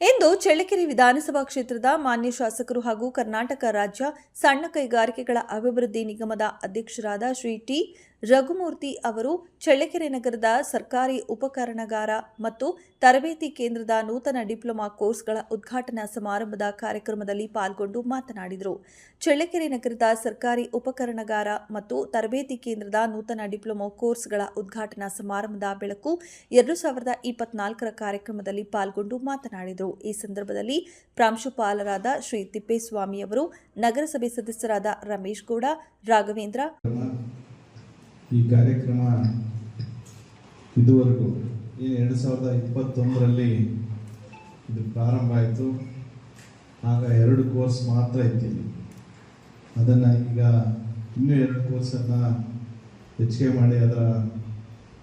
ಇಂದು ಚಳ್ಳಕೆರೆ ವಿಧಾನಸಭಾ ಕ್ಷೇತ್ರದ ಮಾನ್ಯ ಶಾಸಕರು ಹಾಗೂ ಕರ್ನಾಟಕ ರಾಜ್ಯ ಸಣ್ಣ ಕೈಗಾರಿಕೆಗಳ ಅಭಿವೃದ್ಧಿ ನಿಗಮದ ಅಧ್ಯಕ್ಷರಾದ ಶ್ರೀ ಟಿ ರಘುಮೂರ್ತಿ ಅವರು ಚಳ್ಳಕೆರೆ ನಗರದ ಸರ್ಕಾರಿ ಉಪಕರಣಗಾರ ಮತ್ತು ತರಬೇತಿ ಕೇಂದ್ರದ ನೂತನ ಡಿಪ್ಲೊಮಾ ಕೋರ್ಸ್ಗಳ ಉದ್ಘಾಟನಾ ಸಮಾರಂಭದ ಕಾರ್ಯಕ್ರಮದಲ್ಲಿ ಪಾಲ್ಗೊಂಡು ಮಾತನಾಡಿದರು. ಚಳ್ಳಕೆರೆ ನಗರದ ಸರ್ಕಾರಿ ಉಪಕರಣಗಾರ ಮತ್ತು ತರಬೇತಿ ಕೇಂದ್ರದ ನೂತನ ಡಿಪ್ಲೊಮಾ ಕೋರ್ಸ್ಗಳ ಉದ್ಘಾಟನಾ ಸಮಾರಂಭದ ಬೆಳಕು ಎರಡು ಸಾವಿರದ ಇಪ್ಪತ್ನಾಲ್ಕರ ಕಾರ್ಯಕ್ರಮದಲ್ಲಿ ಪಾಲ್ಗೊಂಡು ಮಾತನಾಡಿದರು. ಈ ಸಂದರ್ಭದಲ್ಲಿ ಪ್ರಾಂಶುಪಾಲರಾದ ಶ್ರೀ ತಿಪ್ಪೇಸ್ವಾಮಿ ಅವರು, ನಗರಸಭೆ ಸದಸ್ಯರಾದ ರಮೇಶ್ ಗೌಡ, ರಾಘವೇಂದ್ರ ಈ ಕಾರ್ಯಕ್ರಮ ಇದುವರೆಗೂ ಏನು ಎರಡು ಸಾವಿರದ ಇಪ್ಪತ್ತೊಂದರಲ್ಲಿ ಇದು ಪ್ರಾರಂಭ ಆಯಿತು. ಆಗ ಎರಡು ಕೋರ್ಸ್ ಮಾತ್ರ ಇತ್ತಿಲ್ಲಿ ಅದನ್ನು ಈಗ ಇನ್ನೂ ಎರಡು ಕೋರ್ಸನ್ನು ಹೆಚ್ಚಿಗೆ ಮಾಡಿ ಅದರ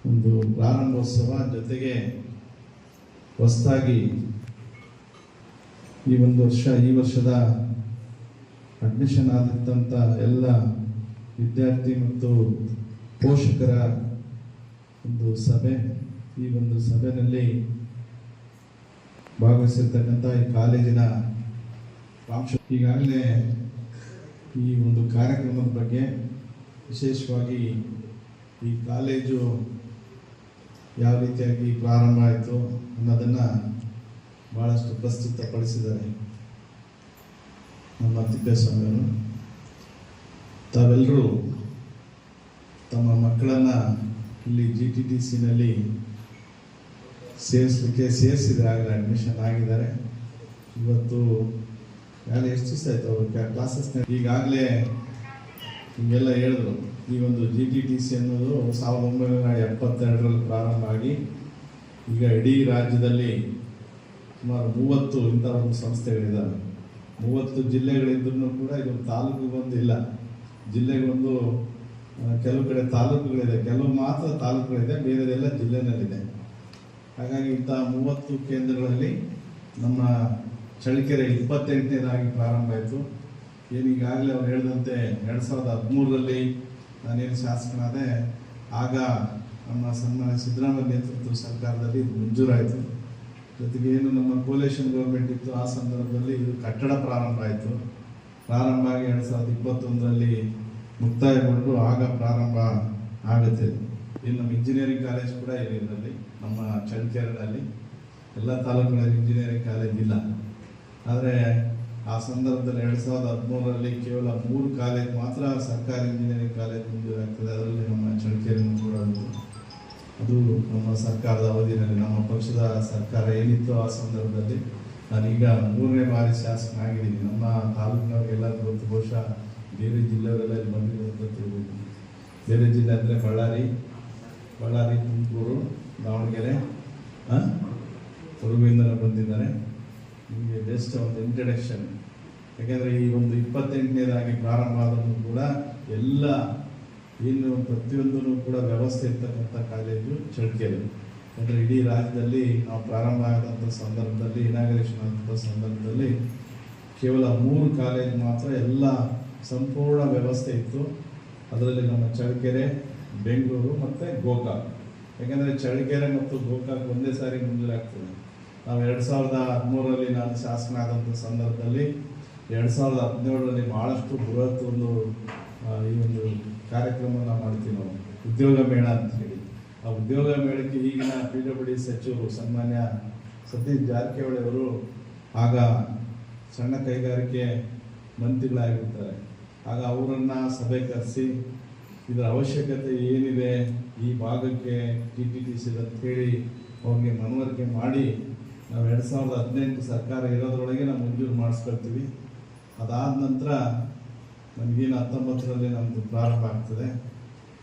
ಒಂದು ಪ್ರಾರಂಭೋತ್ಸವ ಜೊತೆಗೆ ಹೊಸದಾಗಿ ಈ ಒಂದು ವರ್ಷ, ಈ ವರ್ಷದ ಅಡ್ಮಿಷನ್ ಆದಂಥ ಎಲ್ಲ ವಿದ್ಯಾರ್ಥಿ ಮತ್ತು ಪೋಷಕರ ಒಂದು ಸಭೆ, ಈ ಒಂದು ಸಭೆಯಲ್ಲಿ ಭಾಗವಹಿಸಿರ್ತಕ್ಕಂಥ ಈ ಕಾಲೇಜಿನ ಪ್ರಾಂಶ ಈಗಾಗಲೇ ಈ ಒಂದು ಕಾರ್ಯಕ್ರಮದ ಬಗ್ಗೆ ವಿಶೇಷವಾಗಿ ಈ ಕಾಲೇಜು ಯಾವ ರೀತಿಯಾಗಿ ಪ್ರಾರಂಭ ಆಯಿತು ಅನ್ನೋದನ್ನು ಭಾಳಷ್ಟು ಪ್ರಸ್ತುತಪಡಿಸಿದ್ದಾರೆ ನಮ್ಮ ತಿಪ್ಪೇಸ್ವಾಮಿಯವರು. ತಾವೆಲ್ಲರೂ ತಮ್ಮ ಮಕ್ಕಳನ್ನು ಇಲ್ಲಿ ಜಿ ಟಿ ಟಿ ಸಿನಲ್ಲಿ ಸೇರಿಸಲಿಕ್ಕೆ ಸೇರಿಸಿದ್ರೆ ಅಡ್ಮಿಷನ್ ಆಗಿದ್ದಾರೆ. ಇವತ್ತು ಯಾರು ಎಷ್ಟು ದಿವಸ ಆಯ್ತು ಅವ್ರ ಕ್ಲಾಸಸ್ನ ಈಗಾಗಲೇ ಹಿಂಗೆಲ್ಲ ಹೇಳಿದ್ರು. ಈ ಒಂದು ಜಿ ಟಿ ಟಿ ಸಿ ಅನ್ನೋದು ಸಾವಿರದ ಒಂಬೈನೂರ ಎಪ್ಪತ್ತೆರಡರಲ್ಲಿ ಪ್ರಾರಂಭ ಆಗಿ ಈಗ ಇಡೀ ರಾಜ್ಯದಲ್ಲಿ ಸುಮಾರು ಮೂವತ್ತು ಇಂಥ ಒಂದು ಸಂಸ್ಥೆಗಳಿದ್ದಾವೆ. ಮೂವತ್ತು ಜಿಲ್ಲೆಗಳಿದ್ರೂ ಕೂಡ ಇದು ತಾಲೂಕು ಇಲ್ಲ ಜಿಲ್ಲೆಗೊಂದು ಕೆಲವು ಕಡೆ ತಾಲೂಕುಗಳಿದೆ, ಕೆಲವು ಮಾತ್ರ ತಾಲೂಕುಗಳಿದೆ, ಬೇರೆದೆಲ್ಲ ಜಿಲ್ಲೆನಲ್ಲಿದೆ. ಹಾಗಾಗಿ ಇಂಥ ಮೂವತ್ತು ಕೇಂದ್ರಗಳಲ್ಲಿ ನಮ್ಮ ಚಳ್ಳಕೆರೆ ಇಪ್ಪತ್ತೆಂಟನೇದಾಗಿ ಪ್ರಾರಂಭ ಆಯಿತು. ಏನು ಅವ್ರು ಹೇಳಿದಂತೆ ಎರಡು ಸಾವಿರದ ಹದಿಮೂರರಲ್ಲಿ ನಾನೇನು ಶಾಸಕನಾದೆ, ಆಗ ನಮ್ಮ ಸನ್ಮಾನ್ಯ ಸಿದ್ದರಾಮಯ್ಯ ನೇತೃತ್ವದ ಸರ್ಕಾರದಲ್ಲಿ ಇದು ಮಂಜೂರಾಯಿತು. ಜೊತೆಗೆ ಏನು ನಮ್ಮ ಕೋಲೇಷನ್ ಗೌರ್ಮೆಂಟ್ ಇತ್ತು, ಆ ಸಂದರ್ಭದಲ್ಲಿ ಇದು ಕಟ್ಟಡ ಪ್ರಾರಂಭ ಆಯಿತು. ಪ್ರಾರಂಭ ಆಗಿ ಎರಡು ಸಾವಿರದ ಇಪ್ಪತ್ತೊಂದರಲ್ಲಿ ಮುಕ್ತಾಯಗೊಂಡು ಆಗ ಪ್ರಾರಂಭ ಆಗುತ್ತೆ. ಇನ್ನು ನಮ್ಮ ಇಂಜಿನಿಯರಿಂಗ್ ಕಾಲೇಜ್ ಕೂಡ ಇದೆ ಇದರಲ್ಲಿ, ನಮ್ಮ ಚಳ್ಳಕೆರೆನಲ್ಲಿ ಎಲ್ಲ ತಾಲೂಕುಗಳಲ್ಲಿ ಇಂಜಿನಿಯರಿಂಗ್ ಕಾಲೇಜ್ ಇಲ್ಲ. ಆದರೆ ಆ ಸಂದರ್ಭದಲ್ಲಿ ಎರಡು ಸಾವಿರದ ಹದಿಮೂರರಲ್ಲಿ ಕೇವಲ ಮೂರು ಕಾಲೇಜ್ ಮಾತ್ರ ಸರ್ಕಾರಿ ಇಂಜಿನಿಯರಿಂಗ್ ಕಾಲೇಜ್ ಮುಂದುವರೆಯಾಗ್ತದೆ ಅದರಲ್ಲಿ ನಮ್ಮ ಚಳ್ಳಕೆರೆನೂ ಕೂಡ ಅದು ನಮ್ಮ ಸರ್ಕಾರದ ಅವಧಿಯಲ್ಲಿ, ನಮ್ಮ ಪಕ್ಷದ ಸರ್ಕಾರ ಏನಿತ್ತು ಆ ಸಂದರ್ಭದಲ್ಲಿ ನಾನೀಗ ಮೂರನೇ ಬಾರಿ ಶಾಸಕನಾಗಿದ್ದೀನಿ. ನಮ್ಮ ತಾಲೂಕಿನವ್ರಿಗೆಲ್ಲರಿಗೂ ಗೊತ್ತು. ಬಹುಶಃ ಬೇರೆ ಜಿಲ್ಲೆಯವರೆಲ್ಲ ಇಲ್ಲಿ ಬಂದಿರೋ ಅಂತ ಬೇರೆ ಜಿಲ್ಲೆ ಅಂದರೆ ಬಳ್ಳಾರಿ ಬಳ್ಳಾರಿ, ತುಮಕೂರು, ದಾವಣಗೆರೆ, ಹಾಂ? ಕೊಡಗುವಿಂದ ಬಂದಿದ್ದಾರೆ. ನಿಮಗೆ ಬೆಸ್ಟ್ ಒಂದು ಇಂಟ್ರಡಕ್ಷನ್ ಯಾಕೆಂದರೆ ಈ ಒಂದು ಇಪ್ಪತ್ತೆಂಟನೇದಾಗಿ ಪ್ರಾರಂಭ ಆದರೂ ಕೂಡ ಎಲ್ಲ ಏನು ಪ್ರತಿಯೊಂದೂ ಕೂಡ ವ್ಯವಸ್ಥೆ ಇರ್ತಕ್ಕಂಥ ಕಾಲೇಜು ಚಳ್ಳಕೆರೆ. ಅಂದರೆ ಇಡೀ ರಾಜ್ಯದಲ್ಲಿ ನಾವು ಪ್ರಾರಂಭ ಆದಂಥ ಸಂದರ್ಭದಲ್ಲಿ ಇನಾಗ್ರೇಷನ್ ಆದಂಥ ಸಂದರ್ಭದಲ್ಲಿ ಕೇವಲ ಮೂರು ಕಾಲೇಜ್ ಮಾತ್ರ ಎಲ್ಲ ಸಂಪೂರ್ಣ ವ್ಯವಸ್ಥೆ ಇತ್ತು. ಅದರಲ್ಲಿ ನಮ್ಮ ಚಳ್ಳಕೆರೆ, ಬೆಂಗಳೂರು ಮತ್ತು ಗೋಕಾಕ್. ಯಾಕೆಂದರೆ ಚಳ್ಳಕೆರೆ ಮತ್ತು ಗೋಕಾಕ್ ಒಂದೇ ಸಾರಿ ಮುಂದುವರೆಯಾಗ್ತದೆ ನಾವು ಎರಡು ಸಾವಿರದ ಹದಿಮೂರರಲ್ಲಿ ನಾನು ಶಾಸನ ಆದಂಥ ಸಂದರ್ಭದಲ್ಲಿ ಎರಡು ಸಾವಿರದ ಹದಿನೇಳರಲ್ಲಿ ಭಾಳಷ್ಟು ಬೃಹತ್ ಒಂದು ಈ ಒಂದು ಕಾರ್ಯಕ್ರಮವನ್ನು ಮಾಡ್ತೀವಿ ನಾವು. ಉದ್ಯೋಗ ಮೇಳ ಅಂತ ಹೇಳಿ. ಆ ಉದ್ಯೋಗ ಮೇಳಕ್ಕೆ ಈಗಿನ ಪಿ ಡಬ್ಲ್ಯೂ ಡಿ ಸಚಿವರು ಸನ್ಮಾನ್ಯ ಸತೀಶ್ ಜಾರಕಿಹೊಳಿ ಅವರು ಆಗ ಸಣ್ಣ ಕೈಗಾರಿಕೆ ಮಂತ್ರಿಗಳಾಗಿರ್ತಾರೆ. ಆಗ ಅವರನ್ನು ಸಭೆ ಕರೆಸಿ, ಇದರ ಅವಶ್ಯಕತೆ ಏನಿದೆ ಈ ಭಾಗಕ್ಕೆ ಟಿ ಟಿ ಟಿ ಸಿ ಅಂತ ಹೇಳಿ ಅವ್ರಿಗೆ ಮನವರಿಕೆ ಮಾಡಿ ನಾವು ಎರಡು ಸಾವಿರದ ಹದಿನೆಂಟು ಸರ್ಕಾರ ಇರೋದ್ರೊಳಗೆ ನಾವು ಮಂಜೂರು ಮಾಡಿಸ್ಕೊಳ್ತೀವಿ. ಅದಾದ ನಂತರ ನಮಗೇನು ಹತ್ತೊಂಬತ್ತರಲ್ಲಿ ನಮ್ಮದು ಪ್ರಾರಂಭ ಆಗ್ತದೆ.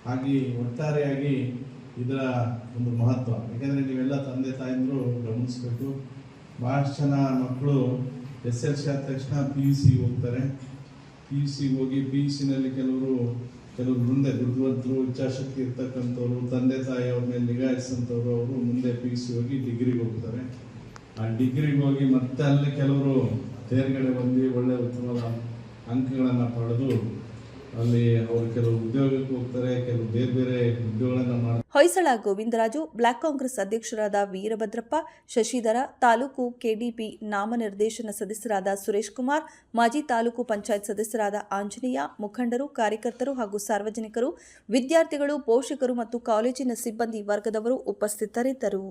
ಹಾಗೆ ಒಟ್ಟಾರೆಯಾಗಿ ಇದರ ಒಂದು ಮಹತ್ವ. ಯಾಕೆಂದರೆ ನೀವೆಲ್ಲ ತಂದೆ ತಾಯಂದರು ಗಮನಿಸ್ಬೇಕು. ಭಾಳಷ್ಟು ಜನ ಮಕ್ಕಳು ಎಸ್ ಎಲ್ ಸಿ ಆದ ತಕ್ಷಣ ಪಿ ಯು ಸಿ ಹೋಗ್ತಾರೆ. ಪಿ ಸಿ ಹೋಗಿ ಪಿ ಯು ಸಿನಲ್ಲಿ ಕೆಲವರು ಕೆಲವರು ಮುಂದೆ ಬುದ್ಧಿವಂತರು, ಇಚ್ಛಾಶಕ್ತಿ ಇರ್ತಕ್ಕಂಥವ್ರು, ತಂದೆ, ತಾಯಿ ಅವ್ರ ಮೇಲೆ ನಿಗಾ ಇರಿಸಂಥವ್ರು ಅವರು ಮುಂದೆ ಪಿ ಯು ಸಿ ಹೋಗಿ ಡಿಗ್ರಿಗೆ ಹೋಗ್ತಾರೆ. ಆ ಡಿಗ್ರಿಗೆ ಹೋಗಿ ಮತ್ತೆ ಅಲ್ಲಿ ಕೆಲವರು ತೇರ್ಗಡೆ ಬಂದು ಒಳ್ಳೆ ಉತ್ತಮವಾದ ಅಂಕಗಳನ್ನು ಪಡೆದು ಅಲ್ಲಿ ಅವರು ಕೆಲವು ಉದ್ಯೋಗಕ್ಕೆ ಹೋಗ್ತಾರೆ, ಕೆಲವು ಬೇರೆ ಬೇರೆ ಉದ್ಯೋಗಗಳನ್ನು ಮಾಡ್ತಾರೆ ಹೊಯ್ಸಳ, ಗೋವಿಂದರಾಜು, ಬ್ಲಾಕ್ ಕಾಂಗ್ರೆಸ್ ಅಧ್ಯಕ್ಷರಾದ ವೀರಭದ್ರಪ್ಪ, ಶಶಿಧರ, ತಾಲೂಕು ಕೆಡಿಪಿ ನಾಮನಿರ್ದೇಶನ ಸದಸ್ಯರಾದ ಸುರೇಶ್ ಕುಮಾರ್, ಮಾಜಿ ತಾಲೂಕು ಪಂಚಾಯತ್ ಸದಸ್ಯರಾದ ಆಂಜನೇಯ, ಮುಖಂಡರು, ಕಾರ್ಯಕರ್ತರು ಹಾಗೂ ಸಾರ್ವಜನಿಕರು, ವಿದ್ಯಾರ್ಥಿಗಳು, ಪೋಷಕರು ಮತ್ತು ಕಾಲೇಜಿನ ಸಿಬ್ಬಂದಿ ವರ್ಗದವರು ಉಪಸ್ಥಿತರಿದ್ದರು.